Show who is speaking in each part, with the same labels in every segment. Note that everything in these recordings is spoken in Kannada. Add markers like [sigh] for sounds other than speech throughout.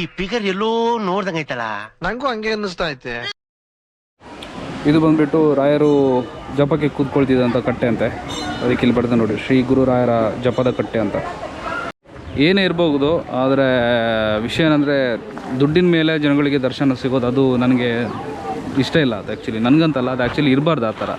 Speaker 1: ಈ ಫಿಗರ್ ಎಲ್ಲೋ ನೋಡ್ದಂಗೈತಲ್ಲ
Speaker 2: ನಂಗೂ ಹಂಗೆ ಅನ್ನಿಸ್ತಾ ಐತೆ.
Speaker 3: ಇದು ಬಂದ್ಬಿಟ್ಟು ರಾಯರು ಜಪಕ್ಕೆ ಕೂತ್ಕೊಳ್ತಿದ್ದಂಥ ಕಟ್ಟೆ ಅಂತೆ. ಅದಕ್ಕೆ ಇಲ್ಲಿ ಬರ್ತದೆ ನೋಡಿ ಶ್ರೀ ಗುರು ರಾಯರ ಜಪದ ಕಟ್ಟೆ ಅಂತ. ಏನೇ ಇರಬಹುದು ಆದರೆ ವಿಷಯ ಏನಂದರೆ ದುಡ್ಡಿನ ಮೇಲೆ ಜನಗಳಿಗೆ ದರ್ಶನ ಸಿಗೋದು ಅದು ನನಗೆ ಇಷ್ಟ ಇಲ್ಲ ಅದು ಆ್ಯಕ್ಚುಲಿ ನನಗಂತಲ್ಲ ಅದು ಆ್ಯಕ್ಚುಲಿ ಇರಬಾರ್ದು ಆ ಥರ.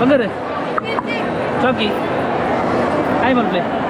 Speaker 3: Pangare. Chucky. I'm on play.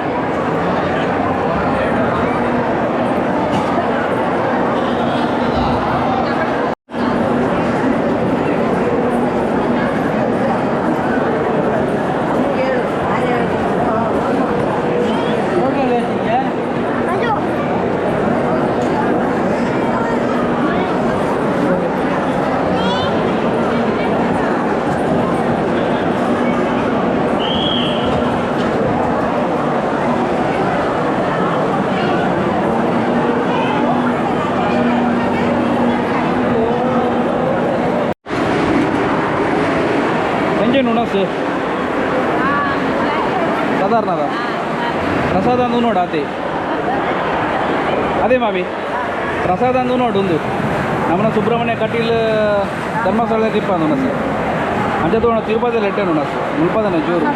Speaker 3: ನೋಡಸ್ ಸಾಧಾರಣದ ಪ್ರಸಾದ ಅಂದು ನೋಡು ಅದೇ ಅದೇ ಮಾವಿ. ಪ್ರಸಾದ ಅಂದು ನೋಡು ಒಂದು. ನಮ್ಮನ ಸುಬ್ರಹ್ಮಣ್ಯ ಕಟೀಲ್ ಧರ್ಮಸ್ಥಳದ ತಿಪ್ಪ ನೋಡಸ್ ಅಂಜೆ ತೋಣ, ತಿರುಪತಿಯಲ್ಲಿ ಎಟ್ಟೆ ನೋಡಸ್ ಮುಲ್ಪದನೆ ಜೋರು.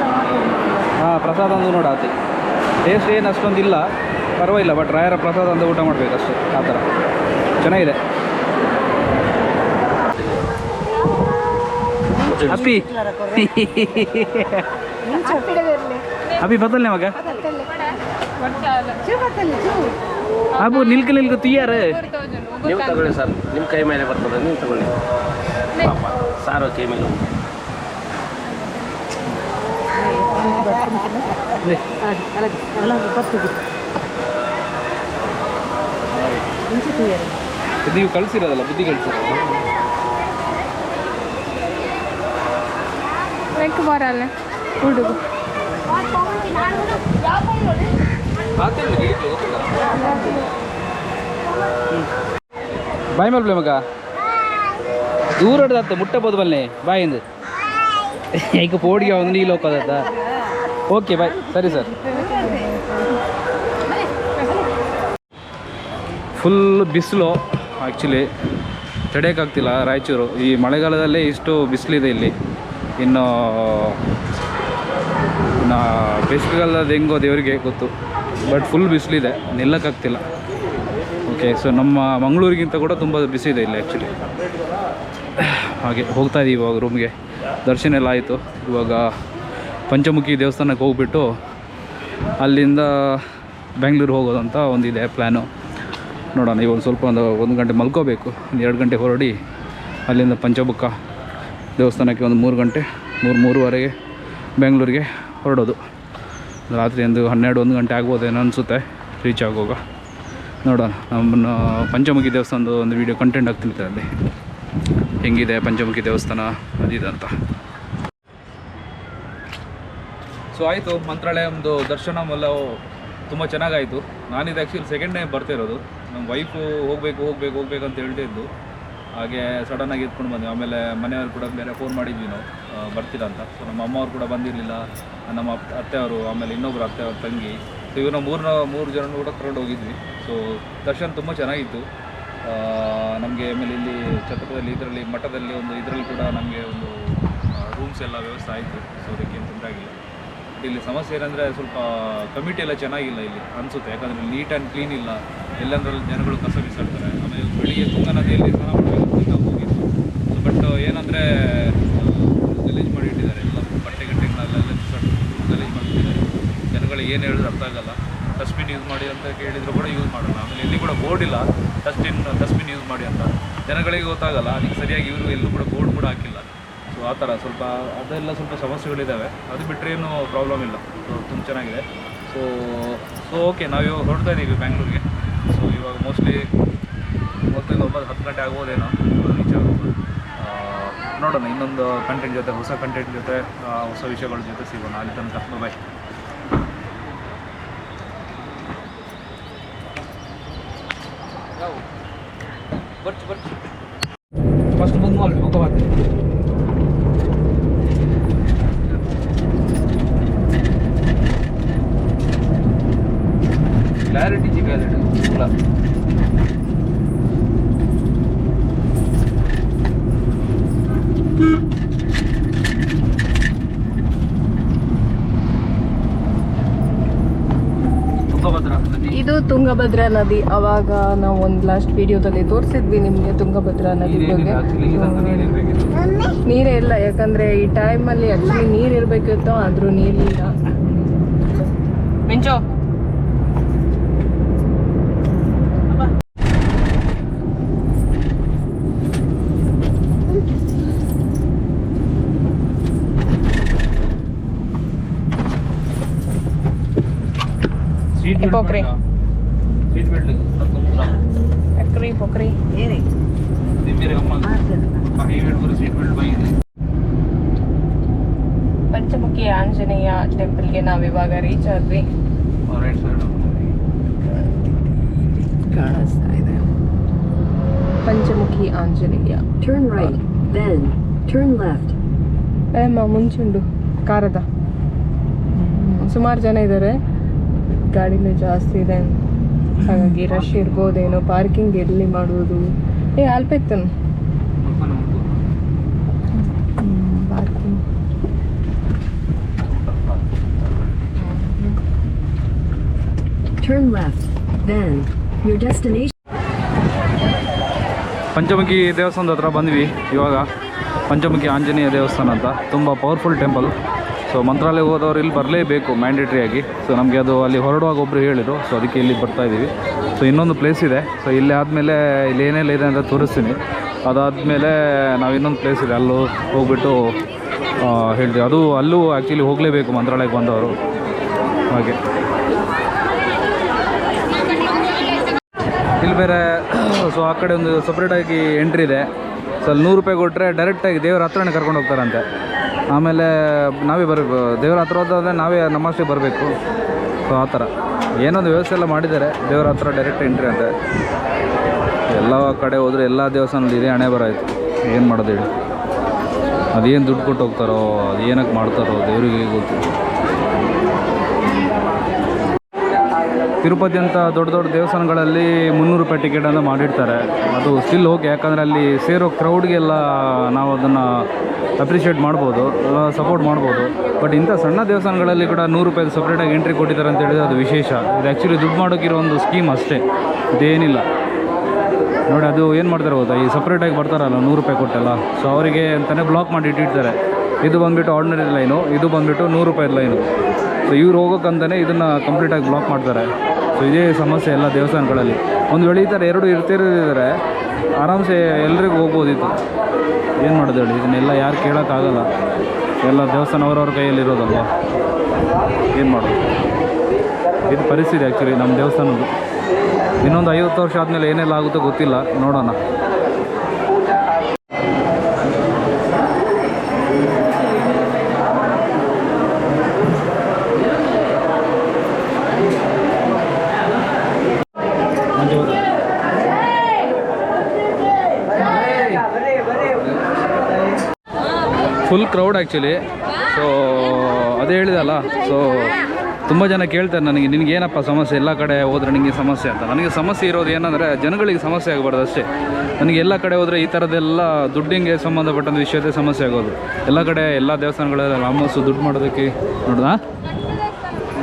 Speaker 3: ಹಾಂ, ಪ್ರಸಾದ ಅಂದು ನೋಡು ಅದೇ ಟೇಸ್ಟ್ ಏನು ಅಷ್ಟೊಂದಿಲ್ಲ. ಪರವಾಗಿಲ್ಲ ಬಟ್ ರಾಯರ ಪ್ರಸಾದ ಅಂತ ಊಟ ಮಾಡಬೇಕು ಅಷ್ಟೇ, ಆ ಥರ. ಚೆನ್ನಾಗಿದೆ. ಅಪ್ಪಿ ಅಪ್ಪಿ ಬದಲ್ನೆ ಮಗ? ಅಬ್ಬು ನಿಲ್ಕ ನಿಲ್ಕ ತುಯ್ಯಾರ
Speaker 1: ನೀವು ತಗೊಳ್ಳಿ ಸರ್ ನಿಮ್ಮ ಕೈ ಮೇಲೆ ಬರ್ತದೆ ನೀವು ತಗೊಳ್ಳಿ. ಸಾರೋ ಕೈ ಮೇಲೆ.
Speaker 3: ನೀವು ಕಳಿಸಿರೋದಲ್ಲ ಬುದ್ಧಿ ಕಳಿಸಿರೋದು
Speaker 4: ಲೆಕ್ಕ ಬರಲ್ಲ ಹುಡುಗ.
Speaker 3: ಬಾಯ್ ಮಲ್ಪ್ಲೆ ಮಗ. ದೂರ ಹೊಡೆದತ್ತ ಮುಟ್ಟಬೋದು ಬಲ್ಲೆ ಬಾಯಿಂದ ಈಗ ಪೋಡಿಗೆ ಒಂದು ನೀಲ್ ಹೋಗೋದತ್ತ ಓಕೆ ಬಾಯ್ ಸರಿ ಸರ್. ಫುಲ್ ಬಿಸಿಲು ಆ್ಯಕ್ಚುಲಿ ತಡೆಯೋಕ್ಕಾಗ್ತಿಲ್ಲ ರಾಯಚೂರು. ಈ ಮಳೆಗಾಲದಲ್ಲೇ ಇಷ್ಟು ಬಿಸಿಲಿದೆ ಇಲ್ಲಿ. ಇನ್ನು, ನಾ ಬೇಸಿಗೆಗಾಲದ ಹೆಂಗೋ ದೇವರಿಗೆ ಗೊತ್ತು. ಬಟ್ ಫುಲ್ ಬಿಸಿಲಿದೆ, ನಿಲ್ಲಕ್ಕಾಗ್ತಿಲ್ಲ. ಓಕೆ ಸೊ ನಮ್ಮ ಮಂಗಳೂರಿಗಿಂತ ಕೂಡ ತುಂಬ ಬಿಸಿ ಇದೆ ಇಲ್ಲಿ ಆ್ಯಕ್ಚುಲಿ ಹಾಗೆ ಹೋಗ್ತಾ ಇದ್ದೀವಿ ಇವಾಗ ರೂಮ್ಗೆ ದರ್ಶನ ಎಲ್ಲ ಆಯಿತು. ಇವಾಗ ಪಂಚಮುಖಿ ದೇವಸ್ಥಾನಕ್ಕೆ ಹೋಗ್ಬಿಟ್ಟು ಅಲ್ಲಿಂದ ಬೆಂಗಳೂರು ಹೋಗೋದಂತ ಒಂದಿದೆ ಪ್ಲ್ಯಾನು ನೋಡೋಣ, ಇವಾಗ ಸ್ವಲ್ಪ ಒಂದು ಒಂದು ಗಂಟೆ ಮಲ್ಕೋಬೇಕು. ಒಂದು ಎರಡು ಗಂಟೆ ಹೊರಡಿ ಅಲ್ಲಿಂದ ಪಂಚಮುಖ ದೇವಸ್ಥಾನಕ್ಕೆ ಒಂದು ಮೂರು ಗಂಟೆ, ಮೂರು, ಮೂರುವರೆಗೆ ಬೆಂಗಳೂರಿಗೆ ಹೊರಡೋದು. ರಾತ್ರಿ ಒಂದು ಹನ್ನೆರಡು, ಒಂದು ಗಂಟೆ ಆಗ್ಬೋದೇನೋ ಅನಿಸುತ್ತೆ ರೀಚ್ ಆಗುವಾಗ. ನೋಡೋಣ. ನಮ್ಮನ್ನು ಪಂಚಮುಖಿ ದೇವಸ್ಥಾನದ ಒಂದು ವೀಡಿಯೋ ಕಂಟೆಂಟ್ ಆಗ್ತಿರುತ್ತೆ ಅಲ್ಲಿ ಹೆಂಗಿದೆ ಪಂಚಮುಖಿ ದೇವಸ್ಥಾನ? ಅದಿದೆ ಅಂತ. ಸೊ ಆಯಿತು. ಮಂತ್ರಾಲಯ ಒಂದು ದರ್ಶನ ಎಲ್ಲ ತುಂಬ ಚೆನ್ನಾಗಾಯಿತು. ನಾನಿದು ಆ್ಯಕ್ಚುಲಿ ಸೆಕೆಂಡ್ ಟೈಮ್ ಬರ್ತಿರೋದು. ನಮ್ಮ ವೈಫು ಹೋಗಬೇಕು ಹೋಗಬೇಕು ಹೋಗಬೇಕು ಅಂತ ಹೇಳ್ತಿದ್ದು ಹಾಗೆ ಸಡನ್ನಾಗಿ ಎತ್ಕೊಂಡು ಬಂದ್ವಿ. ಆಮೇಲೆ ಮನೆಯವ್ರು ಕೂಡ ಬೇರೆ ಫೋನ್ ಮಾಡಿದ್ವಿ ನಾವು. ಬರ್ತೀರಾ ಅಂತ. ಸೊ ನಮ್ಮ ಅಮ್ಮವ್ರು ಕೂಡ ಬಂದಿರಲಿಲ್ಲ. ನಮ್ಮ ಅತ್ತೆಯವರು, ಆಮೇಲೆ ಇನ್ನೊಬ್ಬರು ಅತ್ತೆಯವ್ರ ತಂಗಿ. ಸೊ ಇವ್ರನ್ನ ಮೂರನ್ನ ಮೂರು ಜನ ಕೂಡ ಕರ್ಕೊಂಡು ಹೋಗಿದ್ವಿ. ಸೊ ದರ್ಶನ್ ತುಂಬ ಚೆನ್ನಾಗಿತ್ತು. ನಮಗೆ ಆಮೇಲೆ ಇಲ್ಲಿ ಛತ್ರದಲ್ಲಿ ಇದರಲ್ಲಿ, ಮಠದಲ್ಲಿ ಒಂದು ಇದರಲ್ಲಿ ಕೂಡ ನಮಗೆ ಒಂದು ರೂಮ್ಸ್ ಎಲ್ಲ ವ್ಯವಸ್ಥೆ ಆಯಿತು. ಸೊ ಅದಕ್ಕೇನು ತೊಂದರೆ ಆಗಿಲ್ಲ. ಬಟ್ ಇಲ್ಲಿ ಸಮಸ್ಯೆ ಏನಂದರೆ ಸ್ವಲ್ಪ ಕಮಿಟಿ ಎಲ್ಲ ಚೆನ್ನಾಗಿಲ್ಲ ಇಲ್ಲಿ. ಅನಿಸುತ್ತೆ. ಯಾಕಂದರೆ ನೀಟ್ ಆ್ಯಂಡ್ ಕ್ಲೀನ್ ಇಲ್ಲ. ಎಲ್ಲಂದ್ರಲ್ಲಿ ಜನಗಳು ಕಸ ಬಿಸಾಡ್ತಾರೆ. ಆಮೇಲೆ ಬೆಳಿಗ್ಗೆ ತುಂಗಾ ನದಿಯಲ್ಲಿ ಸ್ನಾನ ಮಾಡಬೇಕು ಅಂತ ಹೋಗಿದ್ದು ಸೊ ಬಟ್ ಏನಂದರೆ ಗಲೀಜು ಮಾಡಿ ಇಟ್ಟಿದ್ದಾರೆ. ಎಲ್ಲ ಬಟ್ಟೆ ಗಟ್ಟೆಗಳನ್ನೆಲ್ಲ ಗಲೀಜು ಮಾಡಿಟ್ಟಿದ್ದಾರೆ ಜನಗಳಿಗೆ ಏನು ಹೇಳಿದ್ರು ಅರ್ಥ ಆಗಲ್ಲ. ಡಸ್ಟ್ಬಿನ್ ಯೂಸ್ ಮಾಡಿ ಅಂತ ಕೇಳಿದರೂ ಕೂಡ ಯೂಸ್ ಮಾಡೋಣ ಆಮೇಲೆ ಎಲ್ಲಿ ಕೂಡ ಬೋರ್ಡ್ ಇಲ್ಲ. ಡಸ್ಟ್ಬಿನ್ ಡಸ್ಟ್ಬಿನ್ ಯೂಸ್ ಮಾಡಿ ಅಂತ. ಜನಗಳಿಗೆ ಗೊತ್ತಾಗಲ್ಲ. ಅದಕ್ಕೆ ಸರಿಯಾಗಿ ಇವರು ಎಲ್ಲೂ ಕೂಡ ಬೋರ್ಡ್ ಕೂಡ ಹಾಕಿಲ್ಲ. ಸೊ ಆ ಥರ ಸ್ವಲ್ಪ ಅದೆಲ್ಲ ಸ್ವಲ್ಪ ಸಮಸ್ಯೆಗಳಿದ್ದಾವೆ. ಅದು ಬಿಟ್ಟರೆ ಏನು ಪ್ರಾಬ್ಲಮ್ ಇಲ್ಲ. ತುಂಬ ಚೆನ್ನಾಗಿದೆ. ಸೊ ಸೊ ಓಕೆ ನಾವು ಇವಾಗ ಹೊರಡ್ತಾ ಇದ್ದೀವಿ ಬ್ಯಾಂಗ್ಳೂರಿಗೆ ಸೊ ಇವಾಗ ಮೋಸ್ಟ್ಲಿ ಮೋಸ್ಟ್ಲಿ ಒಂಬತ್ತು ಹತ್ತು ಗಂಟೆ ಆಗ್ಬೋದೇನೋ. ರೀಚ್ ಆಗೋದು ಆ, ನೋಡೋಣ, ಇನ್ನೊಂದು ಕಂಟೆಂಟ್ ಜೊತೆ, ಹೊಸ ಕಂಟೆಂಟ್ ಜೊತೆ ಹೊಸ ವಿಷಯಗಳ ಜೊತೆ ಸಿಗೋಣ, ಅಲ್ಲಿ ತನಕ. ಬಾಯ್ ಫಸ್ಟ್ ಬಂದು ಅಲ್ಲಿ ಹೋಗೋ ಕ್ಲಾರಿಟಿ ಸಿಗಲ್ಲ ಇಲ್ಲ ತುಂಗಭದ್ರಾ ನದಿ
Speaker 5: ಇದು ತುಂಗಭದ್ರಾ ನದಿ ಅವಾಗ ನಾವು ಒಂದು ಲಾಸ್ಟ್ ವಿಡಿಯೋದಲ್ಲಿ ತೋರಿಸಿದ್ವಿ ನಿಮಗೆ ತುಂಗಭದ್ರಾ ನದಿ ಬಗ್ಗೆ. ನೀರೇ ಇಲ್ಲ ಯಾಕಂದ್ರೆ ಈ ಟೈಮಲ್ಲಿ ಆಕ್ಚುಲಿ ನೀರು ಇರಬೇಕಿತ್ತು ಆದ್ರೂ ನೀರಿಲ್ಲ ಮಿಂಚೋ.
Speaker 3: ಸೀಟ್
Speaker 5: ಪೊಕ್ರಿ.
Speaker 3: ಬಾಗಿದೆ
Speaker 5: ಪಂಚಮುಖಿ ಆಂಜನೇಯ ಟೆಂಪಲ್ಗೆ ನಾವಿವಾಗ ರೀಚ್ ಆದ್ವಿ. ಕಾಣಿಸ್ತಾ ಇದೆ Panchamukhi Anjaneya.
Speaker 6: Turn right then turn left
Speaker 5: ಏಮ್ಮ ಮುಂಚುಂಡು ಕಾರದ. ಸುಮಾರು ಜನ ಇದ್ದಾರೆ ಗಾಡಿನೂ ಜಾಸ್ತಿ ಇದೆ ಹಾಗಾಗಿ ರಶ್ ಇರ್ಬೋದೇನೋ ಪಾರ್ಕಿಂಗ್ ಎಲ್ಲಿ ಮಾಡುವುದು? ಏ ಅಲ್ಪೆತ್ತನು parking
Speaker 6: turn left, then your destination.
Speaker 3: Panchamukhi ದೇವಸ್ಥಾನದ ಹತ್ರ ಬಂದ್ವಿ ಇವಾಗ. ಪಂಚಮುಖಿ ಆಂಜನೇಯ ದೇವಸ್ಥಾನ ಅಂತ. ತುಂಬ ಪವರ್ಫುಲ್ ಟೆಂಪಲ್ ಸೊ ಮಂತ್ರಾಲಯ ಹೋದವರು ಇಲ್ಲಿ ಬರಲೇಬೇಕು ಮ್ಯಾಂಡೇಟ್ರಿಯಾಗಿ ಸೊ ನಮಗೆ ಅದು ಅಲ್ಲಿ ಹೊರಡುವಾಗ ಒಬ್ಬರು ಹೇಳಿದರು. ಸೊ ಅದಕ್ಕೆ ಇಲ್ಲಿ ಬರ್ತಾ ಇದ್ದೀವಿ ಸೊ ಇನ್ನೊಂದು ಪ್ಲೇಸ್ ಇದೆ. ಸೊ ಇಲ್ಲಿ ಆದಮೇಲೆ ಇಲ್ಲಿ ಏನೆಲ್ಲ ಇದೆ ಅಂತ ತೋರಿಸ್ತೀನಿ. ಅದಾದಮೇಲೆ ನಾವು ಇನ್ನೊಂದು ಪ್ಲೇಸ್ ಇದೆ. ಅಲ್ಲೂ ಹೋಗ್ಬಿಟ್ಟು ಹೇಳ್ತೀವಿ. ಅದು ಅಲ್ಲೂ ಆ್ಯಕ್ಚುಲಿ ಹೋಗಲೇಬೇಕು ಮಂತ್ರಾಲಯಕ್ಕೆ ಬಂದವರು. ಹಾಗೆ. ಇಲ್ಲಿ ಬೇರೆ ಸೊ ಆ ಕಡೆ ಒಂದು ಸಪ್ರೇಟಾಗಿ ಎಂಟ್ರಿ ಇದೆ. ಸೊ ಅಲ್ಲಿ ನೂರು ರೂಪಾಯಿ ಕೊಟ್ಟರೆ ಡೈರೆಕ್ಟಾಗಿ ದೇವರ ಹತ್ರನೇ ಕರ್ಕೊಂಡು ಹೋಗ್ತಾರಂತೆ. ಆಮೇಲೆ ನಾವೇ ಬರಬೇಕು ದೇವ್ರ ಹತ್ರ ಹೋದ್ರೆ ನಾವೇ ನಮಸ್ತೆ ಬರಬೇಕು. ಸೊ ಆ ಥರ. ಏನೊಂದು ವ್ಯವಸ್ಥೆ ಎಲ್ಲ ಮಾಡಿದ್ದಾರೆ. ದೇವ್ರ ಹತ್ರ ಡೈರೆಕ್ಟ್ ಎಂಟ್ರಿ ಅಂತ. ಎಲ್ಲ ಕಡೆ ಹೋದರೆ ಎಲ್ಲ ದೇವಸ್ಥಾನದಲ್ಲಿ ಇದೇ ಹಣೆ ಬರಾಯಿತು ಏನು ಮಾಡೋದು ಹೇಳಿ? ಅದೇನು ದುಡ್ಡು ಕೊಟ್ಟು ಹೋಗ್ತಾರೋ ಅದು ಏನಕ್ಕೆ ಮಾಡ್ತಾರೋ ದೇವರಿಗೆ ಗೊತ್ತು. ತಿರುಪತಿ ಅಂತ ದೊಡ್ಡ ದೊಡ್ಡ ದೇವಸ್ಥಾನಗಳಲ್ಲಿ ಮುನ್ನೂರು ರೂಪಾಯಿ ಟಿಕೆಟ್ ಅಂತ ಮಾಡಿರ್ತಾರೆ. ಅದು ಸ್ಟಿಲ್ ಓಕೆ ಯಾಕಂದರೆ ಅಲ್ಲಿ ಸೇರೋ ಕ್ರೌಡ್ಗೆಲ್ಲ ನಾವು ಅದನ್ನು ಅಪ್ರಿಷಿಯೇಟ್ ಮಾಡ್ಬೋದು ಸಪೋರ್ಟ್ ಮಾಡ್ಬೋದು. ಬಟ್ ಇಂಥ ಸಣ್ಣ ದೇವಸ್ಥಾನಗಳಲ್ಲಿ ಕೂಡ ನೂರು ರೂಪಾಯಿ ಸಪ್ರೇಟಾಗಿ ಎಂಟ್ರಿ ಕೊಟ್ಟಿದ್ದಾರೆ ಅಂತ ಹೇಳಿದ್ರೆ ಅದು ವಿಶೇಷ. ಇದು ಆ್ಯಕ್ಚುಲಿ ದುಡ್ಡು ಮಾಡೋಕ್ಕಿರೋ ಒಂದು ಸ್ಕೀಮ್ ಅಷ್ಟೇ. ಇದೇನಿಲ್ಲ. ನೋಡಿ, ಅದು ಏನು ಮಾಡ್ತಾರೆ ಗೊತ್ತಾ? ಈ ಸಪ್ರೇಟಾಗಿ ಬರ್ತಾರಲ್ಲ, ನೂರು ರೂಪಾಯಿ ಕೊಟ್ಟೆಲ್ಲ. ಸೊ ಅವರಿಗೆ ಅಂತಲೇ ಬ್ಲಾಕ್ ಮಾಡಿ ಇಟ್ಟಿರ್ತಾರೆ. ಇದು ಬಂದುಬಿಟ್ಟು ಆರ್ಡಿನರಿ ಲೈನು ಇದು ಬಂದುಬಿಟ್ಟು ನೂರು ರೂಪಾಯಿ ಲೈನು ಸೊ ಇವ್ರು ಹೋಗೋಕ್ಕಂತಲೇ ಇದನ್ನು ಕಂಪ್ಲೀಟಾಗಿ ಬ್ಲಾಕ್ ಮಾಡ್ತಾರೆ. ಸೊ ಇದೇ ಸಮಸ್ಯೆ ಎಲ್ಲ ದೇವಸ್ಥಾನಗಳಲ್ಲಿ. ಒಂದು ವೇಳೆ ಈ ಥರ ಎರಡು ಇರ್ತಿರೋದಿದ್ರೆ ಆರಾಮ್ಸೆ ಎಲ್ರಿಗೂ ಹೋಗ್ಬೋದಿತ್ತು. ಏನು ಮಾಡೋದು ಹೇಳಿ? ಇದನ್ನೆಲ್ಲ ಯಾರು ಕೇಳೋಕ್ಕಾಗಲ್ಲ. ಎಲ್ಲ ದೇವಸ್ಥಾನ ಅವರವ್ರ ಕೈಯಲ್ಲಿರೋದಲ್ವ ಏನು ಮಾಡೋದು? ಇದು ಪರಿಸ್ಥಿತಿ ಆ್ಯಕ್ಚುಲಿ ನಮ್ಮ ದೇವಸ್ಥಾನದ್ದು. ಇನ್ನೊಂದು ಐವತ್ತು ವರ್ಷ ಆದಮೇಲೆ ಏನೆಲ್ಲ ಆಗುತ್ತೋ ಗೊತ್ತಿಲ್ಲ. ನೋಡೋಣ. ಫುಲ್ ಕ್ರೌಡ್ ಆ್ಯಕ್ಚುಲಿ ಸೊ ಅದೇ ಹೇಳಿದಲ್ಲ. ಸೊ ತುಂಬ ಜನ ಕೇಳ್ತಾರೆ ನನಗೆ ನಿನಗೇನಪ್ಪ ಸಮಸ್ಯೆ? ಎಲ್ಲ ಕಡೆ ಹೋದರೆ ನಿನಗೆ ಸಮಸ್ಯೆ ಅಂತ. ನನಗೆ ಸಮಸ್ಯೆ ಇರೋದು ಏನಂದರೆ, ಜನಗಳಿಗೆ ಸಮಸ್ಯೆ ಆಗಬಾರ್ದು ಅಷ್ಟೇ. ನನಗೆ ಎಲ್ಲ ಕಡೆ ಹೋದರೆ ಈ ಥರದ್ದೆಲ್ಲ ದುಡ್ಡಿಗೆ ಸಂಬಂಧಪಟ್ಟಂಥ ವಿಷಯದ ಸಮಸ್ಯೆ ಆಗೋದು. ಎಲ್ಲ ಕಡೆ ಎಲ್ಲ ದೇವಸ್ಥಾನಗಳೆಲ್ಲ ಆಲ್ಮೋಸ್ಟ್ ದುಡ್ಡು ಮಾಡೋದಕ್ಕೆ ನೋಡ್ದಾ?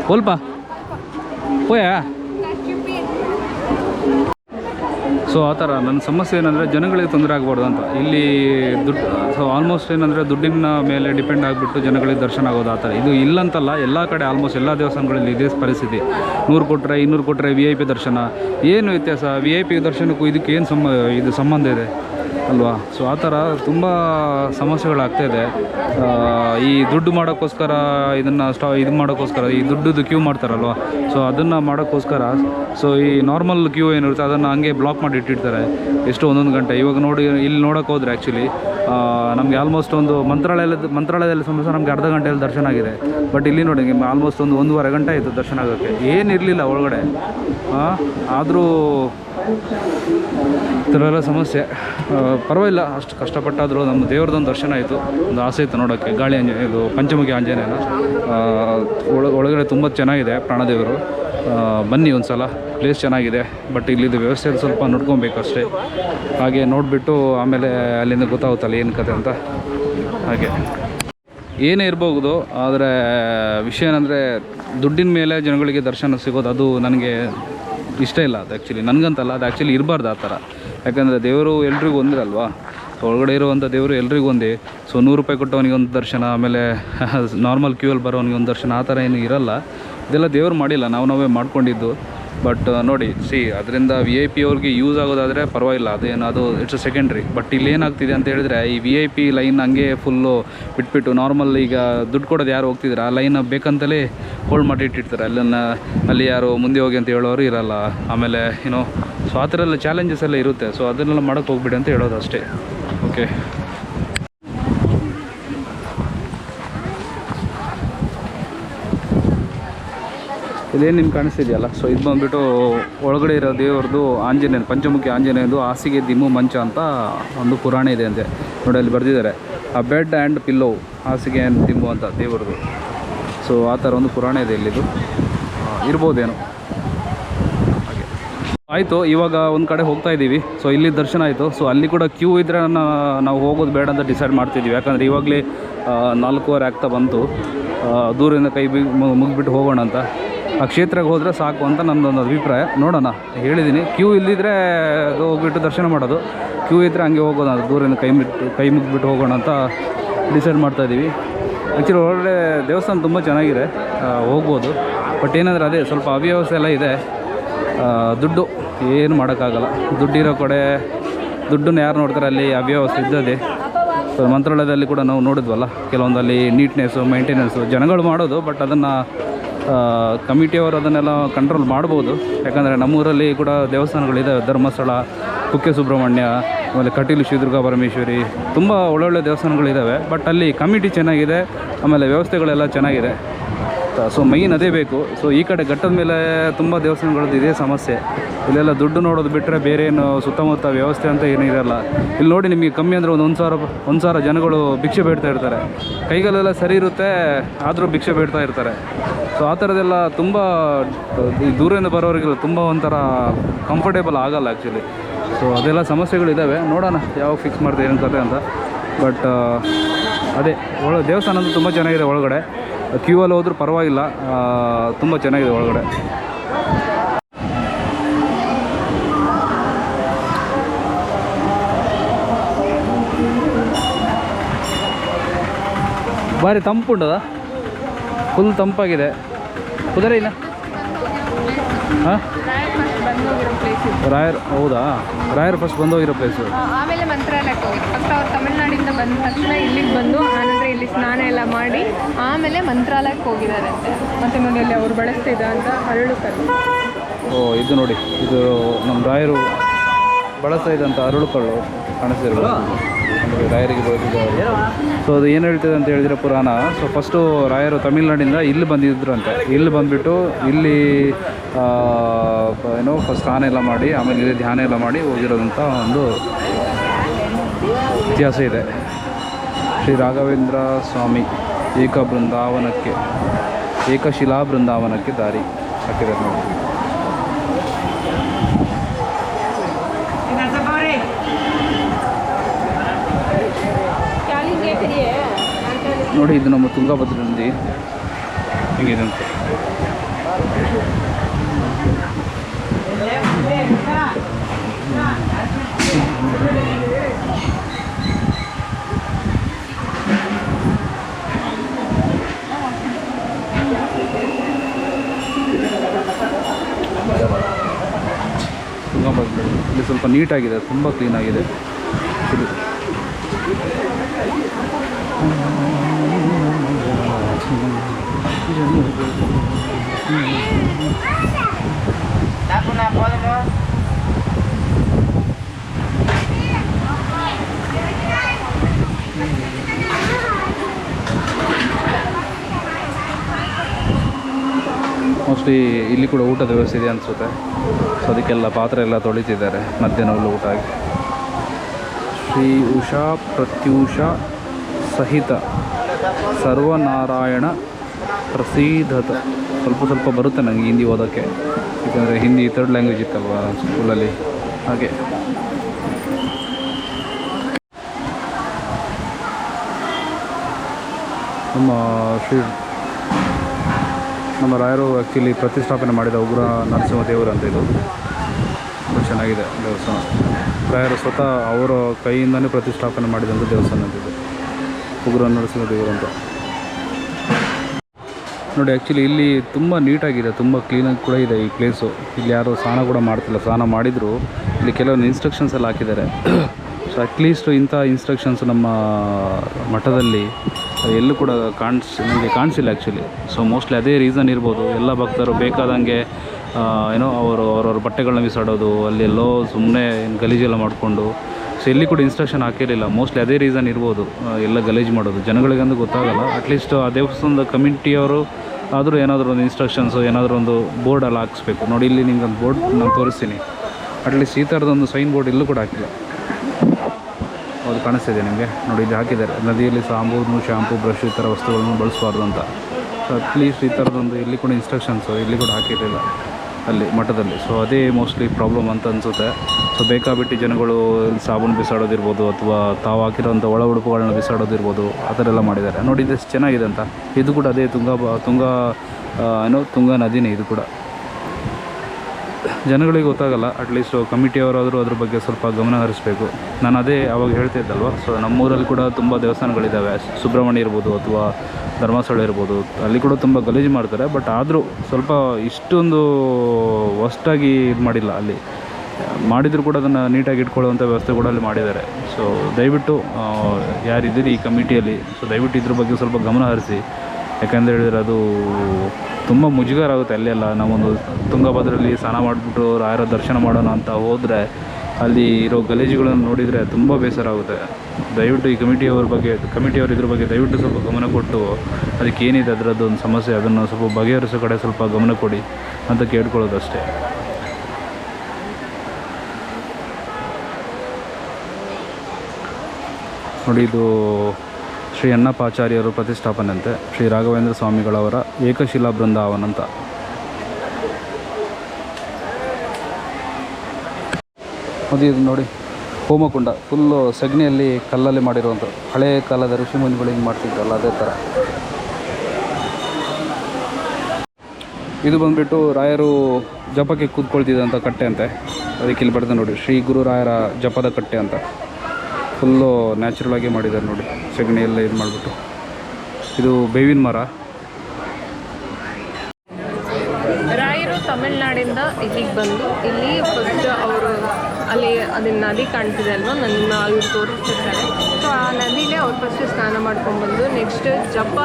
Speaker 3: ಹೋಲ್ಪಾ? ಹೋಯಾ? ಸೊ ಆ ಥರ ನನ್ನ ಸಮಸ್ಯೆ ಏನಂದರೆ ಜನಗಳಿಗೆ ತೊಂದರೆ ಆಗಬಾರ್ದು ಅಂತ. ಇಲ್ಲಿ ದುಡ್ಡು ಸೊ ಆಲ್ಮೋಸ್ಟ್ ಏನಂದರೆ ದುಡ್ಡಿನ ಮೇಲೆ ಡಿಪೆಂಡ್ ಆಗಿಬಿಟ್ಟು ಜನಗಳಿಗೆ ದರ್ಶನ ಆಗೋದು ಆ ಥರ. ಇದು ಇಲ್ಲಂತಲ್ಲ, ಎಲ್ಲ ಕಡೆ ಆಲ್ಮೋಸ್ಟ್ ಎಲ್ಲ ದೇವಸ್ಥಾನಗಳಲ್ಲಿ ಇದೇ ಪರಿಸ್ಥಿತಿ. ನೂರು ಕೊಟ್ಟರೆ ಇನ್ನೂರು ಕೊಟ್ಟರೆ ವಿ ಐ ಪಿ ದರ್ಶನ. ಏನು ವ್ಯತ್ಯಾಸ? ವಿ ಐ ಪಿ ದರ್ಶನಕ್ಕೂ ಇದಕ್ಕೆ ಏನು ಸಂಬ, ಇದು ಸಂಬಂಧ ಇದೆ? ಅಲ್ವಾ? ಸೊ ಆ ಥರ ತುಂಬ ಸಮಸ್ಯೆಗಳಾಗ್ತಾಯಿದೆ ಈ ದುಡ್ಡು ಮಾಡೋಕ್ಕೋಸ್ಕರ ಇದನ್ನು ಸ್ಟಾ, ಇದು ಮಾಡೋಕ್ಕೋಸ್ಕರ ಈ ದುಡ್ಡದು ಕ್ಯೂ ಮಾಡ್ತಾರಲ್ವ? ಸೊ ಅದನ್ನು ಮಾಡೋಕ್ಕೋಸ್ಕರ ಸೊ ಈ ನಾರ್ಮಲ್ ಕ್ಯೂ ಏನಿರುತ್ತೆ ಅದನ್ನು ಹಂಗೆ ಬ್ಲಾಕ್ ಮಾಡಿ ಇಟ್ಟಿರ್ತಾರೆ. ಎಷ್ಟು ಒಂದೊಂದು ಗಂಟೆ. ಇವಾಗ ನೋಡಿ, ಇಲ್ಲಿ ನೋಡೋಕೆ ಹೋದ್ರೆ ಆ್ಯಕ್ಚುಲಿ ನಮಗೆ ಆಲ್ಮೋಸ್ಟ್ ಒಂದು ಮಂತ್ರಾಲಯದ, ಮಂತ್ರಾಲಯದಲ್ಲಿ ಸಮಸ್ಯೆ ನಮಗೆ ಅರ್ಧ ಗಂಟೆಯಲ್ಲಿ ದರ್ಶನ ಆಗಿದೆ. ಬಟ್ ಇಲ್ಲಿ ನೋಡಿ ಆಲ್ಮೋಸ್ಟ್ ಒಂದು ಒಂದೂವರೆ ಗಂಟೆ ಆಯಿತು ದರ್ಶನ ಆಗೋಕ್ಕೆ. ಏನಿರಲಿಲ್ಲ ಒಳಗಡೆ. ಆದರೂ ಈ ಥರ ಎಲ್ಲ ಸಮಸ್ಯೆ ಪರವಾಗಿಲ್ಲ, ಅಷ್ಟು ಕಷ್ಟಪಟ್ಟಾದರೂ ನಮ್ಮ ದೇವ್ರದೊಂದು ದರ್ಶನ ಆಯಿತು ಒಂದು ಆಸೆ ಇತ್ತು ನೋಡೋಕ್ಕೆ ಗಾಳಿ ಆಂಜನೇಯ ಇದು ಪಂಚಮುಖಿ ಆಂಜನೇಯನ ಒಳ, ಒಳಗಡೆ ತುಂಬ ಚೆನ್ನಾಗಿದೆ ಪ್ರಾಣದೇವರು. ಬನ್ನಿ ಒಂದು ಸಲ ಪ್ಲೇಸ್ ಚೆನ್ನಾಗಿದೆ, ಬಟ್ ಇಲ್ಲಿದ್ದು ವ್ಯವಸ್ಥೆ ಸ್ವಲ್ಪ ನೋಡ್ಕೊಬೇಕು ಅಷ್ಟೇ. ಹಾಗೆ ನೋಡಿಬಿಟ್ಟು ಆಮೇಲೆ ಅಲ್ಲಿಂದ ಗೊತ್ತಾಗುತ್ತಲ್ಲ ಏನು ಕತೆ ಅಂತ. ಹಾಗೆ. ಏನೇ ಇರ್ಬೋದು ಆದರೆ ವಿಷಯ ಏನಂದರೆ ದುಡ್ಡಿನ ಮೇಲೆ ಜನಗಳಿಗೆ ದರ್ಶನ ಸಿಗೋದು ಅದು ನನಗೆ ಇಷ್ಟ ಇಲ್ಲ ಅದು ಆ್ಯಕ್ಚುಲಿ ನನಗಂತಲ್ಲ, ಅದು ಆ್ಯಕ್ಚುಲಿ ಇರಬಾರ್ದು ಆ ಥರ. ಯಾಕಂದರೆ ದೇವರು ಎಲ್ರಿಗೂ ಒಂದೇ ಸೊ ಒಳಗಡೆ ಇರುವಂಥ ದೇವರು ಎಲ್ರಿಗೂ ಒಂದೇ. ಸೊ ನೂರು ರೂಪಾಯಿ ಕೊಟ್ಟವನಿಗೆ ಒಂದು ದರ್ಶನ, ಆಮೇಲೆ [laughs] ನಾರ್ಮಲ್ ಕ್ಯೂ ಅಲ್ಲಿ ಬರೋನಿಗೆ ಒಂದು ದರ್ಶನ, ಆ ಥರ ಏನು ಇರಲ್ಲ. ಇದೆಲ್ಲ ದೇವರು ಮಾಡಿಲ್ಲ, ನಾವು ನಾವೇ ಮಾಡ್ಕೊಂಡಿದ್ದು. ಬಟ್ ನೋಡಿ ಸಿ ಅದರಿಂದ ವಿ ಐ ಪಿ ಅವ್ರಿಗೆ ಯೂಸ್ ಆಗೋದಾದರೆ ಪರವಾಗಿಲ್ಲ. ಅದೇನು, ಅದು ಇಟ್ಸ್ ಸೆಕೆಂಡ್ರಿ ಬಟ್ ಇಲ್ಲಿ ಏನಾಗ್ತಿದೆ ಅಂತ ಹೇಳಿದ್ರೆ, ಈ ವಿ ಐ ಪಿ ಲೈನ್ ಹಂಗೆ ಫುಲ್ಲು ಬಿಟ್ಬಿಟ್ಟು ನಾರ್ಮಲ್ ಈಗ ದುಡ್ಡು ಕೊಡೋದು ಯಾರು ಹೋಗ್ತಿದ್ರೆ? ಆ ಲೈನ್ ಬೇಕಂತಲೇ ಹೋಲ್ಡ್ ಮಾಡಿ ಇಟ್ಟಿರ್ತಾರೆ. ಅಲ್ಲನ್ನ, ಅಲ್ಲಿ ಯಾರು ಮುಂದೆ ಹೋಗಿ ಅಂತ ಹೇಳೋರು ಇರಲ್ಲ. ಆಮೇಲೆ ಏನೋ ಸೊ ಆ ಥರ ಎಲ್ಲ ಚಾಲೆಂಜಸ್ ಎಲ್ಲ ಇರುತ್ತೆ. ಸೊ ಅದನ್ನೆಲ್ಲ ಮಾಡೋಕ್ಕೆ ಹೋಗ್ಬಿಡಿ ಅಂತ ಹೇಳೋದು ಅಷ್ಟೇ. ಓಕೆ ಇದೇನು ನಿಮ್ಗೆ ಕಾಣಿಸ್ತಿದೆಯಲ್ಲ? ಸೊ ಇದು ಬಂದುಬಿಟ್ಟು ಒಳಗಡೆ ಇರೋ ದೇವ್ರದ್ದು ಆಂಜನೇಯ ಪಂಚಮುಖಿ ಆಂಜನೇಯದು ಹಾಸಿಗೆ ದಿಮ್ಮು ಮಂಚ ಅಂತ ಒಂದು ಪುರಾಣ ಇದೆ ಅಂತೆ. ನೋಡಿ, ಅಲ್ಲಿ ಬರೆದಿದ್ದಾರೆ. ಆ ಬೆಡ್ ಆ್ಯಂಡ್ ಪಿಲ್ಲೋ ಹಾಸಿಗೆ ಆ್ಯಂಡ್ ದಿಮ್ಮು ಅಂತ ದೇವ್ರದ್ದು ಸೊ ಆ ಥರ ಒಂದು ಪುರಾಣ ಇದೆ ಇಲ್ಲಿದು. ಇರ್ಬೋದೇನೋ. ಆಯಿತು, ಇವಾಗ ಒಂದು ಕಡೆ ಹೋಗ್ತಾ ಇದ್ದೀವಿ. ಸೊ ಇಲ್ಲಿ ದರ್ಶನ ಆಯಿತು. ಸೊ ಅಲ್ಲಿ ಕೂಡ ಕ್ಯೂ ಇದ್ದರೆ ನಾವು ಹೋಗೋದು ಬೇಡ ಅಂತ ಡಿಸೈಡ್ ಮಾಡ್ತಿದ್ವಿ. ಯಾಕಂದರೆ ಇವಾಗಲೇ ನಾಲ್ಕೂವರೆ ಆಗ್ತಾ ಬಂತು. ದೂರಿಂದ ಕೈ ಬಿ ಮು- ಮುಗಿದ್ಬಿಟ್ಟು ಹೋಗೋಣ ಅಂತ. ಆ ಕ್ಷೇತ್ರಕ್ಕೆ ಹೋದರೆ ಸಾಕು ಅಂತ ನನ್ನದೊಂದು ಅಭಿಪ್ರಾಯ. ನೋಡೋಣ. ಹೇಳಿದ್ದೀನಿ ಕ್ಯೂ ಇಲ್ಲಿದ್ದರೆ ಹೋಗ್ಬಿಟ್ಟು ದರ್ಶನ ಮಾಡೋದು. ಕ್ಯೂ ಇದ್ದರೆ ಹಂಗೆ ಹೋಗೋಣ ಅದು ದೂರದಿಂದ ಕೈ ಬಿಟ್ಟು, ಕೈ ಮುಗಿಬಿಟ್ಟು ಹೋಗೋಣ ಅಂತ ಡಿಸೈಡ್ ಮಾಡ್ತಾ ಇದ್ದೀವಿ. ಆ್ಯಕ್ಚುಲಿ ಒಳ್ಳೆ ದೇವಸ್ಥಾನ ತುಂಬ ಚೆನ್ನಾಗಿದೆ. ಹೋಗ್ಬೋದು. ಬಟ್ ಏನಂದರೆ ಅದೇ, ಸ್ವಲ್ಪ ಅವ್ಯವಸ್ಥೆ ಎಲ್ಲ ಇದೆ. ದುಡ್ಡು ಏನು ಮಾಡೋಕ್ಕಾಗಲ್ಲ. ದುಡ್ಡಿರೋ ಕಡೆ ದುಡ್ಡನ್ನು ಯಾರು ನೋಡ್ತಾರೆ, ಅಲ್ಲಿ ಅವ್ಯವಸ್ಥೆ ಇದ್ದದೆ ಸೊ ಮಂತ್ರಾಲಯದಲ್ಲಿ ಕೂಡ ನಾವು ನೋಡಿದ್ವಲ್ಲ, ಕೆಲವೊಂದಲ್ಲಿ ನೀಟ್ನೆಸ್ಸು, ಮೈಂಟೆನೆನ್ಸು ಜನಗಳು ಮಾಡೋದು, ಬಟ್ ಅದನ್ನು ಕಮಿಟಿಯವರು ಅದನ್ನೆಲ್ಲ ಕಂಟ್ರೋಲ್ ಮಾಡ್ಬೋದು. ಯಾಕಂದರೆ ನಮ್ಮೂರಲ್ಲಿ ಕೂಡ ದೇವಸ್ಥಾನಗಳಿದ್ದಾವೆ ಧರ್ಮಸ್ಥಳ, ಕುಕ್ಕೆ ಸುಬ್ರಹ್ಮಣ್ಯ, ಆಮೇಲೆ ಕಟೀಲು ಶ್ರೀದುರ್ಗಾ ಪರಮೇಶ್ವರಿ, ತುಂಬ ಒಳ್ಳೊಳ್ಳೆ ದೇವಸ್ಥಾನಗಳಿದ್ದಾವೆ ಬಟ್ ಅಲ್ಲಿ ಕಮಿಟಿ ಚೆನ್ನಾಗಿದೆ, ಆಮೇಲೆ ವ್ಯವಸ್ಥೆಗಳೆಲ್ಲ ಚೆನ್ನಾಗಿದೆ. ಸೊ ಮೈನ್ ಅದೇ ಬೇಕು. ಸೊ ಈ ಕಡೆ ಘಟ್ಟದ ಮೇಲೆ ತುಂಬ ದೇವಸ್ಥಾನಗಳದ್ದು ಇದೇ ಸಮಸ್ಯೆ. ಇಲ್ಲೆಲ್ಲ ದುಡ್ಡು ನೋಡೋದು ಬಿಟ್ಟರೆ ಬೇರೆ ಏನು ಸುತ್ತಮುತ್ತ ವ್ಯವಸ್ಥೆ ಅಂತ ಏನು ಇರಲ್ಲ. ಇಲ್ಲಿ ನೋಡಿ ನಿಮಗೆ ಕಮ್ಮಿ ಅಂದರೆ ಒಂದು ಒಂದು ಸಾವಿರ ಒಂದು ಸಾವಿರ ಜನಗಳು ಭಿಕ್ಷೆ ಬೇಡ್ತಾ ಇರ್ತಾರೆ. ಕೈಗಲ್ಲೆಲ್ಲ ಸರಿ ಇರುತ್ತೆ, ಆದರೂ ಭಿಕ್ಷೆ ಬೇಡ್ತಾ ಇರ್ತಾರೆ. ಸೊ ಆ ಥರದ್ದೆಲ್ಲ ತುಂಬ, ಈ ದೂರದಿಂದ ಬರೋರಿಗೆಲ್ಲ ತುಂಬ ಒಂಥರ ಕಂಫರ್ಟೇಬಲ್ ಆಗಲ್ಲ ಆ್ಯಕ್ಚುಲಿ ಸೊ ಅದೆಲ್ಲ ಸಮಸ್ಯೆಗಳಿದ್ದಾವೆ ನೋಡೋಣ ಯಾವಾಗ ಫಿಕ್ಸ್ ಮಾಡ್ತೀವಿ ಏನು ಕತೆ ಅಂತ. ಬಟ್ ಅದೇ, ಒಳ, ದೇವಸ್ಥಾನ ಅಂತೂ ತುಂಬ ಚೆನ್ನಾಗಿದೆ ಒಳಗಡೆ. ಕ್ಯೂ ಅಲ್ಲಿ ಹೋದ್ರೂ ಪರವಾಗಿಲ್ಲ. ತುಂಬ ಚೆನ್ನಾಗಿದೆ ಒಳಗಡೆ. ಭಾರಿ ತಂಪುಂಟದ ಫುಲ್ ತಂಪಾಗಿದೆ. ಕುದುರೆ ಇಲ್ಲ? ರಾಯರ್, ಹೌದಾ? ರಾಯರ್ ಫಸ್ಟ್ ಬಂದೋಗಿರೋ ಪ್ಲೇಸು
Speaker 4: ಆಮೇಲೆ ಮಂತ್ರಾಲಯಕ್ಕೆ ಹೋಗಿ. ಫಸ್ಟ್ ಅವ್ರು ತಮಿಳ್ನಾಡಿಂದ ಬಂದ ತಕ್ಷಣ ಇಲ್ಲಿಗೆ ಬಂದು ಇಲ್ಲಿ ಸ್ನಾನ ಎಲ್ಲ ಮಾಡಿ ಆಮೇಲೆ ಮಂತ್ರಾಲಯಕ್ಕೆ ಹೋಗಿದ್ದಾರೆ. ಮತ್ತೆ ಮನೆಯಲ್ಲಿ ಅವರು ಅವ್ರು ಅಂತ ಅರಳು ಕಲ್ಲು.
Speaker 3: ಓ ಇದು ನೋಡಿ ಇದು ನಮ್ಮ ರಾಯರು ಬಳಸ್ತಾ ಇದ್ದಂಥ ಅರಳುಕಳ್ಳು ಕಾಣಿಸ್ತಿರ್ಬೋದು. ಅಂದರೆ ರಾಯರಿಗೆ ಬಳಸಿದ್ದಾರೆ ಸೊ ಅದು ಏನು ಹೇಳ್ತಿದೆ ಅಂತ ಹೇಳಿದ್ರೆ ಪುರಾಣ. ಸೊ ಫಸ್ಟು ರಾಯರು ತಮಿಳ್ನಾಡಿಂದ ಇಲ್ಲಿ ಬಂದಿದ್ರು ಅಂತ ಇಲ್ಲಿ ಬಂದುಬಿಟ್ಟು ಇಲ್ಲಿ ಏನೋ ಫಸ್ಟ್ ಸ್ನಾನ ಎಲ್ಲ ಮಾಡಿ ಆಮೇಲೆ ಇಲ್ಲಿ ಧ್ಯಾನ ಎಲ್ಲ ಮಾಡಿ ಹೋಗಿರೋದಂಥ ಒಂದು ಇತಿಹಾಸ ಇದೆ. ಶ್ರೀ ರಾಘವೇಂದ್ರ ಸ್ವಾಮಿ ಏಕ ಬೃಂದಾವನಕ್ಕೆ ಏಕಶಿಲಾ ಬೃಂದಾವನಕ್ಕೆ ದಾರಿ ಹಾಕಿದ್ದಾರೆ ನೋಡ್ತೀವಿ ನೋಡಿ ಇದು ನಮ್ಮ ತುಂಗಭದ್ರ ನದಿ ಹಿಂಗಿದೆ ಅಂತ. ಇಲ್ಲಿ ಸ್ವಲ್ಪ ನೀಟಾಗಿದೆ ತುಂಬ ಕ್ಲೀನಾಗಿದೆ ಇದು. ಮೋಸ್ಟ್ಲಿ ಇಲ್ಲಿ ಕೂಡ ಊಟದ ವ್ಯವಸ್ಥೆ ಇದೆ ಅನಿಸುತ್ತೆ. ಸೊ ಅದಕ್ಕೆಲ್ಲ ಪಾತ್ರೆ ಎಲ್ಲ ತೊಳಿತಿದ್ದಾರೆ. ಮಧ್ಯಾಹ್ನವಲ್ಲ ಊಟ ಆಗಿ. ಶ್ರೀ ಉಷಾ ಪ್ರತ್ಯೂಷ ಸಹಿತ ಸರ್ವನಾರಾಯಣ ಪ್ರಸೀಧತ ಸ್ವಲ್ಪ ಸ್ವಲ್ಪ ಬರುತ್ತೆ ನನಗೆ ಹಿಂದಿ ಓದೋಕ್ಕೆ. ಯಾಕಂದರೆ ಹಿಂದಿ ಥರ್ಡ್ ಲ್ಯಾಂಗ್ವೇಜ್ ಇತ್ತಲ್ವ ಸ್ಕೂಲಲ್ಲಿ. ಹಾಗೆ. ನಮ್ಮ ಶ್ರೀ ನಮ್ಮ ರಾಯರು ಆ್ಯಕ್ಚುಲಿ ಪ್ರತಿಷ್ಠಾಪನೆ ಮಾಡಿದ ಉಗ್ರ ನರಸಿಂಹ ದೇವರು ಅಂತ ಇದು. ತುಂಬ ಚೆನ್ನಾಗಿದೆ ದೇವಸ್ಥಾನ. ರಾಯರು ಸ್ವತಃ ಅವರ ಕೈಯಿಂದನೇ ಪ್ರತಿಷ್ಠಾಪನೆ ಮಾಡಿದಂಥ ದೇವಸ್ಥಾನ ಅಂತ ಇದು. ಉಗ್ರ ನರಸಿಂಹ ದೇವರು ಅಂತ. ನೋಡಿ ಆ್ಯಕ್ಚುಲಿ ಇಲ್ಲಿ ತುಂಬ ನೀಟಾಗಿದೆ, ತುಂಬ ಕ್ಲೀನಾಗಿ ಕೂಡ ಇದೆ ಈ ಪ್ಲೇಸು ಇಲ್ಲಿ ಯಾರು ಸ್ನಾನ ಕೂಡ ಮಾಡ್ತಿಲ್ಲ. ಸ್ನಾನ ಮಾಡಿದರೂ. ಇಲ್ಲಿ ಕೆಲವೊಂದು ಇನ್ಸ್ಟ್ರಕ್ಷನ್ಸ್ ಎಲ್ಲ ಹಾಕಿದ್ದಾರೆ. ಸೊ ಅಟ್ಲೀಸ್ಟ್ ಇಂಥ ಇನ್ಸ್ಟ್ರಕ್ಷನ್ಸ್ ನಮ್ಮ ಮಠದಲ್ಲಿ ಎಲ್ಲೂ ಕೂಡ ಕಾಣಿಸ್ ನನಗೆ ಕಾಣಿಸಿಲ್ಲ ಆ್ಯಕ್ಚುಲಿ ಸೊ ಮೋಸ್ಟ್ಲಿ ಅದೇ ರೀಸನ್ ಇರ್ಬೋದು. ಎಲ್ಲ ಭಕ್ತರು ಬೇಕಾದಂಗೆ ಏನೋ ಅವರು ಅವ್ರವ್ರ ಬಟ್ಟೆಗಳನ್ನ ಬಿಸಾಡೋದು ಅಲ್ಲಿ ಎಲ್ಲೋ ಸುಮ್ಮನೆ ಗಲೀಜೆಲ್ಲ ಮಾಡಿಕೊಂಡು. ಸೊ ಎಲ್ಲಿ ಕೂಡ ಇನ್ಸ್ಟ್ರಕ್ಷನ್ ಹಾಕಿರಲಿಲ್ಲ. ಮೋಸ್ಟ್ಲಿ ಅದೇ ರೀಸನ್ ಇರ್ಬೋದು. ಎಲ್ಲ ಗಲೀಜು ಮಾಡೋದು. ಜನಗಳಿಗಂದು ಗೊತ್ತಾಗಲ್ಲ. ಅಟ್ಲೀಸ್ಟ್ ಆ ದೇವಸ್ಥಾನದ ಕಮಿಟಿಯವರು ಆದರೂ ಏನಾದರೂ ಒಂದು ಇನ್ಸ್ಟ್ರಕ್ಷನ್ಸು ಏನಾದರೂ ಒಂದು ಬೋರ್ಡ್ ಹಾಕಿಸ್ಬೇಕು. ನೋಡಿ, ಇಲ್ಲಿ ನಿಮ್ಗೆ ಒಂದು ಬೋರ್ಡ್ ನಾನು ತೋರಿಸ್ತೀನಿ. ಅಟ್ಲೀಸ್ಟ್ ಈ ಥರದೊಂದು ಸೈನ್ ಬೋರ್ಡ್ ಇಲ್ಲೂ ಕೂಡ ಹಾಕಿಲ್ಲ. ಅದು ಕಾಣಿಸ್ತಿದೆ ನಿಮಗೆ. ನೋಡಿ ಇಲ್ಲಿ ಹಾಕಿದ್ದಾರೆ. ನದಿಯಲ್ಲಿ ಸಾಂಬೂನು ಶ್ಯಾಂಪು ಬ್ರಷ್ ಈ ಥರ ವಸ್ತುಗಳನ್ನು ಬಳಸಬಾರ್ದು ಅಂತ. ಸೊ ಅಟ್ಲೀಸ್ಟ್ ಈ ಥರದೊಂದು ಇಲ್ಲಿ ಕೂಡ ಇನ್ಸ್ಟ್ರಕ್ಷನ್ಸು ಇಲ್ಲಿ ಕೂಡ ಹಾಕಿರಲಿಲ್ಲ ಅಲ್ಲಿ, ಮಠದಲ್ಲಿ. ಸೊ ಅದೇ ಮೋಸ್ಟ್ಲಿ ಪ್ರಾಬ್ಲಮ್ ಅಂತ ಅನಿಸುತ್ತೆ. ಸೊ ಬೇಕಾಬಿಟ್ಟು ಜನಗಳು ಸಾಬೂನು ಬಿಸಾಡೋದಿರ್ಬೋದು ಅಥವಾ ತಾವು ಹಾಕಿರೋಂಥ ಒಳ ಉಡುಪುಗಳನ್ನ ಬಿಸಾಡೋದಿರ್ಬೋದು, ಆ ಥರ ಎಲ್ಲ ಮಾಡಿದ್ದಾರೆ. ನೋಡಿ, ಇದು ಚೆನ್ನಾಗಿದೆ ಅಂತ. ಇದು ಕೂಡ ಅದೇ ತುಂಗ ಬ- ತುಂಗ ಏನೋ ತುಂಗಾ ನದಿನೇ ಇದು ಕೂಡ. ಜನಗಳಿಗೆ ಗೊತ್ತಾಗಲ್ಲ ಅಟ್ಲೀಸ್ಟು ಕಮಿಟಿಯವರಾದರೂ ಅದ್ರ ಬಗ್ಗೆ ಸ್ವಲ್ಪ ಗಮನ ಹರಿಸಬೇಕು. ನಾನು ಅದೇ ಅವಾಗ ಹೇಳ್ತಿದ್ದಲ್ವ ಸೊ ನಮ್ಮೂರಲ್ಲಿ ಕೂಡ ತುಂಬ ದೇವಸ್ಥಾನಗಳಿದ್ದಾವೆ ಸುಬ್ರಹ್ಮಣ್ಯ ಇರ್ಬೋದು ಅಥವಾ ಧರ್ಮಸ್ಥಳ ಇರ್ಬೋದು. ಅಲ್ಲಿ ಕೂಡ ತುಂಬ ಗಲೀಜು ಮಾಡ್ತಾರೆ ಬಟ್ ಆದರೂ ಸ್ವಲ್ಪ ಇಷ್ಟೊಂದು ಹೊಸ್ಟಾಗಿ ಇದು ಮಾಡಿಲ್ಲ ಅಲ್ಲಿ. ಮಾಡಿದರೂ ಕೂಡ ಅದನ್ನು ನೀಟಾಗಿ ಇಟ್ಕೊಳ್ಳುವಂಥ ವ್ಯವಸ್ಥೆ ಕೂಡ ಅಲ್ಲಿ ಮಾಡಿದ್ದಾರೆ. ಸೊ ದಯವಿಟ್ಟು ಯಾರಿದ್ದೀರಿ ಈ ಕಮಿಟಿಯಲ್ಲಿ ಸೊ ದಯವಿಟ್ಟು ಇದ್ರ ಬಗ್ಗೆ ಸ್ವಲ್ಪ ಗಮನ ಹರಿಸಿ. ಯಾಕಂತ ಹೇಳಿದ್ರೆ ಅದು ತುಂಬ ಮುಜುಗರ ಆಗುತ್ತೆ ಅಲ್ಲೆಲ್ಲ. ನಾವೊಂದು ತುಂಗಭದ್ರಲ್ಲಿ ಸ್ನಾನ ಮಾಡಿಬಿಟ್ಟು ರಾಯರ ದರ್ಶನ ಮಾಡೋಣ ಅಂತ ಹೋದರೆ ಅಲ್ಲಿ ಇರೋ ಗಲೀಜುಗಳನ್ನು ನೋಡಿದರೆ ತುಂಬ ಬೇಸರ ಆಗುತ್ತೆ ದಯವಿಟ್ಟು ಈ ಕಮಿಟಿಯವ್ರ ಬಗ್ಗೆ ಕಮಿಟಿಯವರು ಇದ್ರ ಬಗ್ಗೆ ದಯವಿಟ್ಟು ಸ್ವಲ್ಪ ಗಮನ ಕೊಟ್ಟು ಅದಕ್ಕೆ ಏನಿದೆ ಅದರದ್ದು ಒಂದು ಸಮಸ್ಯೆ, ಅದನ್ನು ಸ್ವಲ್ಪ ಬಗೆಹರಿಸೋ ಕಡೆ ಸ್ವಲ್ಪ ಗಮನ ಕೊಡಿ ಅಂತ ಕೇಳ್ಕೊಳ್ಳೋದು ಅಷ್ಟೇ ನೋಡಿ, ಇದು ಶ್ರೀ ಅಣ್ಣಪ್ಪಾಚಾರ್ಯರು ಪ್ರತಿಷ್ಠಾಪನೆಯಂತೆ ಶ್ರೀ ರಾಘವೇಂದ್ರ ಸ್ವಾಮಿಗಳವರ ಏಕಶಿಲಾ ಬೃಂದಾವನ ಅಂತ. ಅದು ಇದು ನೋಡಿ, ಹೋಮಕುಂಡ. ಫುಲ್ಲು ಸಗಣಿಯಲ್ಲಿ ಕಲ್ಲಲ್ಲಿ ಮಾಡಿರುವಂಥ ಹಳೆಯ ಕಾಲದ ಋಷಿ ಮುನಿಗಳು ಹಿಂಗೆ ಮಾಡ್ತಿದ್ರಲ್ಲ, ಅದೇ ಥರ ಇದು ಬಂದುಬಿಟ್ಟು ರಾಯರು ಜಪಕ್ಕೆ ಕೂತ್ಕೊಳ್ತಿದ್ದಂಥ ಕಟ್ಟೆ ಅಂತೆ. ಅದಕ್ಕೆ ಇಲ್ಲಿ ಬರ್ತದೆ ನೋಡಿ, ಶ್ರೀ ಗುರು ರಾಯರ ಜಪದ ಕಟ್ಟೆ ಅಂತ. ಫುಲ್ಲು ನ್ಯಾಚುರಲ್ ಆಗಿ ಮಾಡಿದ್ದಾರೆ ನೋಡಿ. ಸಗಣಿಯೆಲ್ಲ ಇದು ಮಾಡಿಬಿಟ್ಟು. ಇದು ಬೇವಿನ ಮರ.
Speaker 4: ರಾಯರು ತಮಿಳ್ನಾಡಿಂದ ಇಲ್ಲಿಗೆ ಬಂದು ಇಲ್ಲಿ ಫಸ್ಟ್ ಅವರು ಅಲ್ಲಿ ಅದನ್ನ ನದಿ ಕಾಣ್ತಿದೆ ಅಲ್ವಾ? ನನ್ನ ಅಲ್ಲಿ ತೋರಿಸ್ತಿರ್ತಾರೆ ಸೊ ಆ ನದಿಲೇ ಅವ್ರು ಫಸ್ಟ್ ಸ್ನಾನ ಮಾಡ್ಕೊಂಡ್ಬಂದು ನೆಕ್ಸ್ಟ್ ಜಪ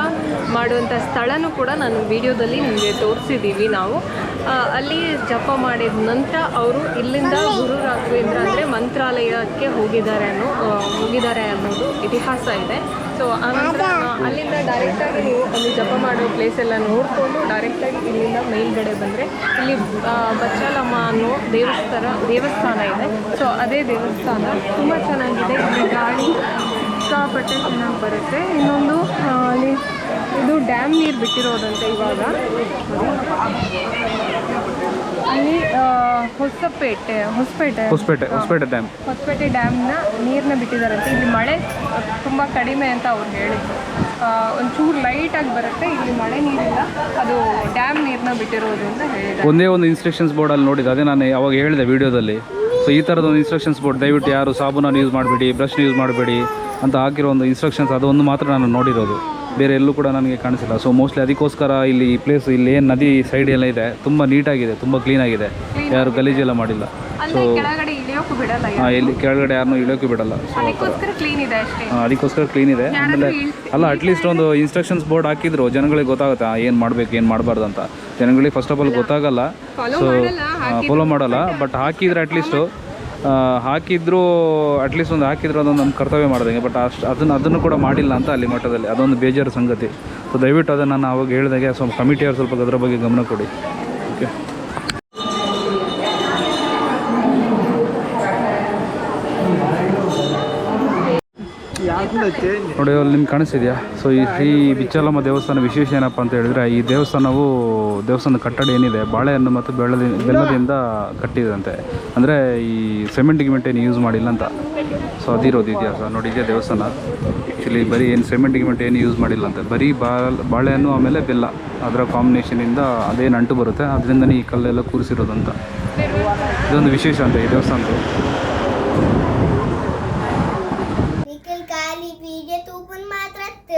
Speaker 4: ಮಾಡುವಂಥ ಸ್ಥಳನೂ ಕೂಡ ನಾನು ವಿಡಿಯೋದಲ್ಲಿ ನಿಮಗೆ ತೋರಿಸಿದ್ದೀವಿ ನಾವು. ಅಲ್ಲಿ ಜಪ ಮಾಡಿದ ನಂತರ ಅವರು ಇಲ್ಲಿಂದ ಗುರು ರಾಘವೇಂದ್ರ ಅಂದರೆ ಮಂತ್ರಾಲಯಕ್ಕೆ ಹೋಗಿದ್ದಾರೆ ಅನ್ನೋ ಹೋಗಿದ್ದಾರೆ ಅನ್ನೋದು ಇತಿಹಾಸ ಇದೆ. ಸೊ ಆನಂತರ ಅಲ್ಲಿಂದ ಡೈರೆಕ್ಟಾಗಿ ನೀವು ಅಲ್ಲಿ ಜಪ ಮಾಡೋ ಪ್ಲೇಸ್ ಎಲ್ಲ ನೋಡಿಕೊಂಡು ಡೈರೆಕ್ಟಾಗಿ ಇಲ್ಲಿಂದ ಮೇಲ್ಗಡೆ ಬಂದರೆ ಇಲ್ಲಿ ಬಚ್ಚಲಮ್ಮ ಅನ್ನೋ ದೇವಸ್ಥಾನ ದೇವಸ್ಥಾನ ಇದೆ. ಸೊ ಅದೇ ದೇವಸ್ಥಾನ ತುಂಬ ಚೆನ್ನಾಗಿದೆ. ಇಲ್ಲಿ ಗಾಳಿ ಸಿಕ್ಕಾಪಟ್ಟೆ ಚೆನ್ನಾಗಿ ಬರುತ್ತೆ. ಇನ್ನೊಂದು ಅಲ್ಲಿ ಇದು ಡ್ಯಾಮ್ ನೀರು ಬಿಟ್ಟಿರೋದಂತೆ ಇವಾಗ. ಅಲ್ಲಿ ಹೊಸಪೇಟೆ ಹೊಸಪೇಟೆ.
Speaker 3: ಹೊಸಪೇಟೆ ಹೊಸಪೇಟೆ ಡ್ಯಾಮ್.
Speaker 4: ಹೊಸಪೇಟೆ ಡ್ಯಾಮ್ನ ನೀರನ್ನ ಬಿಟ್ಟಿದ್ದಾರಂತೆ ಇಲ್ಲಿ ಮಳೆ ತುಂಬ ಕಡಿಮೆ ಅಂತ ಅವ್ರು ಹೇಳಿದ್ರು. ಒಂಚೂರು ಲೈಟಾಗಿ ಬರುತ್ತೆ. ಇಲ್ಲಿ ಮಳೆ ನೀರಿಲ್ಲ. ಅದು ಡ್ಯಾಮ್ ನೀರನ್ನ ಬಿಟ್ಟಿರೋದು ಅಂತ ಹೇಳಿದ್ರು
Speaker 3: ಒಂದೇ ಒಂದು ಇನ್ಸ್ಟ್ರಕ್ಷನ್ಸ್ ಬೋರ್ಡಲ್ಲಿ ನೋಡಿದ್ದು. ಅದೇ ನಾನು ಅವಾಗ ಹೇಳಿದೆ ವಿಡಿಯೋದಲ್ಲಿ. ಸೊ ಈ ಥರದ ಒಂದು ಇನ್ಸ್ಟ್ರಕ್ಷನ್ಸ್ ಬೋರ್ಡ್ ದಯವಿಟ್ಟು ಯಾರು ಸಾಬೂನನ್ನು ಯೂಸ್ ಮಾಡಬೇಡಿ ಬ್ರಷ್ ಯೂಸ್ ಮಾಡಬೇಡಿ ಅಂತ ಹಾಕಿರೋ ಒಂದು ಇನ್ಸ್ಟ್ರಕ್ಷನ್ಸ್ ಅದೊಂದು ಮಾತ್ರ ನಾನು ನೋಡಿರೋದು. ಬೇರೆ ಎಲ್ಲೂ ಕೂಡ ನನಗೆ ಕಾಣಿಸಿಲ್ಲ. ಸೊ ಮೋಸ್ಟ್ಲಿ ಅದಕ್ಕೋಸ್ಕರ ಇಲ್ಲಿ ಈ ಪ್ಲೇಸ್ ಇಲ್ಲಿ ಏನು ನದಿ ಸೈಡ್ ಎಲ್ಲ ಇದೆ ತುಂಬ ನೀಟಾಗಿದೆ ತುಂಬ ಕ್ಲೀನಾಗಿದೆ ಯಾರು ಎಲ್ಲ ಮಾಡಿಲ್ಲ.
Speaker 4: ಸೊ
Speaker 3: ಹಾಂ ಇಲ್ಲಿ ಕೆಳಗಡೆ ಯಾರನ್ನೂ ಇಳಿಯೋಕೆ ಬಿಡಲ್ಲ. ಸೊ
Speaker 4: ಅದಕ್ಕೋಸ್ಕರ ಕ್ಲೀನ್ ಇದೆ ಅಷ್ಟೇ.
Speaker 3: ಆ, ಅದಕ್ಕೋಸ್ಕರ ಕ್ಲೀನ್ ಇದೆ. ಆಮೇಲೆ ಅಲ್ಲ ಅಟ್ಲೀಸ್ಟ್ ಒಂದು ಇನ್ಸ್ಟ್ರಕ್ಷನ್ಸ್ ಬೋರ್ಡ್ ಹಾಕಿದ್ರು ಜನಗಳಿಗೆ ಗೊತ್ತಾಗುತ್ತೆ ಏನು ಮಾಡಬೇಕು ಏನು ಮಾಡಬಾರ್ದು ಅಂತ. ಜನಗಳಿಗೆ ಫಸ್ಟ್ ಆಫ್ ಆಲ್ ಗೊತ್ತಾಗಲ್ಲ. ಸೊ ಫಾಲೋ ಮಾಡಲ್ಲ ಬಟ್ ಹಾಕಿದ್ರೆ. ಅಟ್ಲೀಸ್ಟು ಹಾಕಿದ್ರು ಅಟ್ಲೀಸ್ಟ್ ಒಂದು ಹಾಕಿದ್ರು ಅದೊಂದು ನಮ್ಮ ಕರ್ತವ್ಯ ಮಾಡಿದಂಗೆ. ಬಟ್ ಅಷ್ಟು ಅದನ್ನು ಅದನ್ನು ಕೂಡ ಮಾಡಿಲ್ಲ ಅಂತ ಅಲ್ಲಿ ಮಟ್ಟದಲ್ಲಿ ಅದೊಂದು ಬೇಜಾರು ಸಂಗತಿ. ಸೊ ದಯವಿಟ್ಟು ಅದನ್ನು ನಾನು ಅವಾಗ ಹೇಳಿದಾಗೆ, ಸ್ವಲ್ಪ ಕಮಿಟಿಯವರು ಸ್ವಲ್ಪ ಅದರ ಬಗ್ಗೆ ಗಮನ ಕೊಡಿ. ಓಕೆ ನೋಡಿ, ಅಲ್ಲಿ ನಿಮ್ಗೆ ಕಾಣಿಸ್ತಿದೆಯಾ? ಸೊ ಈ ಶ್ರೀ ಬಿಚ್ಚಲಮ್ಮ ದೇವಸ್ಥಾನ ವಿಶೇಷ ಏನಪ್ಪ ಅಂತ ಹೇಳಿದ್ರೆ, ಈ ದೇವಸ್ಥಾನವು ದೇವಸ್ಥಾನದ ಕಟ್ಟಡ ಏನಿದೆ, ಬಾಳೆಹಣ್ಣು ಮತ್ತು ಬೆಳ್ಳದಿ ಬೆಲ್ಲದಿಂದ ಕಟ್ಟಿದಂತೆ. ಅಂದರೆ ಈ ಸಿಮೆಂಟ್ ಗಿಮೆಂಟ್ ಏನು ಯೂಸ್ ಮಾಡಿಲ್ಲ ಅಂತ. ಸೊ ಅದಿರೋದು ಇತಿಹಾಸ. ನೋಡಿ, ಇದೇ ದೇವಸ್ಥಾನ. ಆ್ಯಕ್ಚುಲಿ ಬರೀ ಏನು ಸಿಮೆಂಟ್ ಗಿಮೆಂಟ್ ಏನು ಯೂಸ್ ಮಾಡಿಲ್ಲ ಅಂತ. ಬರೀ ಬಾಳೆಹಣ್ಣು, ಆಮೇಲೆ ಬೆಲ್ಲ. ಅದರ ಕಾಂಬಿನೇಷನಿಂದ ಅದೇನು ಅಂಟು ಬರುತ್ತೆ. ಅದರಿಂದನೇ ಈ ಕಲ್ಲೆಲ್ಲ ಕೂರಿಸಿರೋದಂತ. ಇದೊಂದು ವಿಶೇಷ ಅಂತ ಈ ದೇವಸ್ಥಾನದ್ದು.
Speaker 7: तू पण मात राहत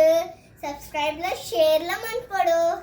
Speaker 7: सबस्क्राईबला शेअरला मन पडो.